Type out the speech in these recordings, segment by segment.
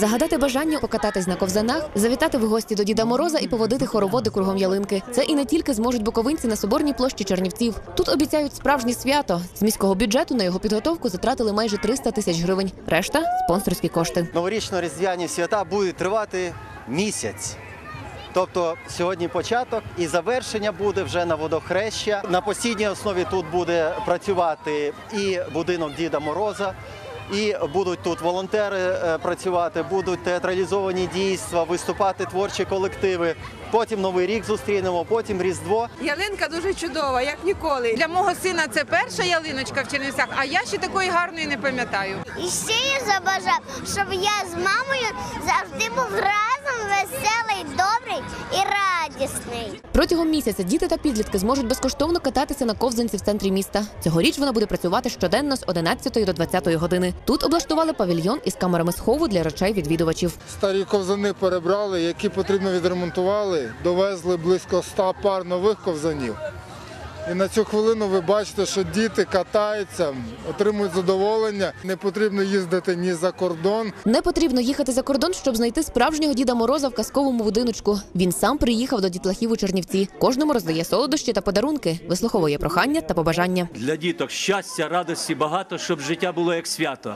Загадати бажання покататись на ковзанах, завітати в гості до Діда Мороза і поводити хороводи кругом ялинки. Це і не тільки зможуть буковинці на соборній площі Чернівців. Тут обіцяють справжнє свято. З міського бюджету на його підготовку затратили майже 300 тисяч гривень. Решта спонсорські кошти. Новорічно-різдвяні свята будуть тривати місяць. Тобто сьогодні початок і завершення буде вже на водохреща. На постійній основі тут буде працювати і будинок Діда Мороза, і будуть тут волонтери е, працювати, будуть театралізовані дійства, виступати творчі колективи. Потім Новий рік зустрінемо, потім Різдво. Ялинка дуже чудова, як ніколи. Для мого сина це перша ялиночка в Чернівцях, а я ще такої гарної не пам'ятаю. І ще я забажав, щоб я з мамою завжди був разом веселий, добрий. Протягом місяця діти та підлітки зможуть безкоштовно кататися на ковзанці в центрі міста. Цьогоріч вона буде працювати щоденно з 11 до 20 години. Тут облаштували павільйон із камерами схову для речей відвідувачів. Старі ковзани перебрали, які потрібно відремонтували, довезли близько 100 пар нових ковзанів. І на цю хвилину ви бачите, що діти катаються, отримують задоволення. Не потрібно їздити ні за кордон, Не потрібно їхати за кордон, щоб знайти справжнього Діда Мороза в казковому будиночку. Він сам приїхав до дітлахів у Чернівці. Кожному роздає солодощі та подарунки, вислуховує прохання та побажання. Для діток щастя, радості багато, щоб життя було як свято.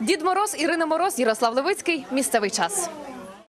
Дід Мороз, Ірина Мороз, Ярослав Левицький. Місцевий час.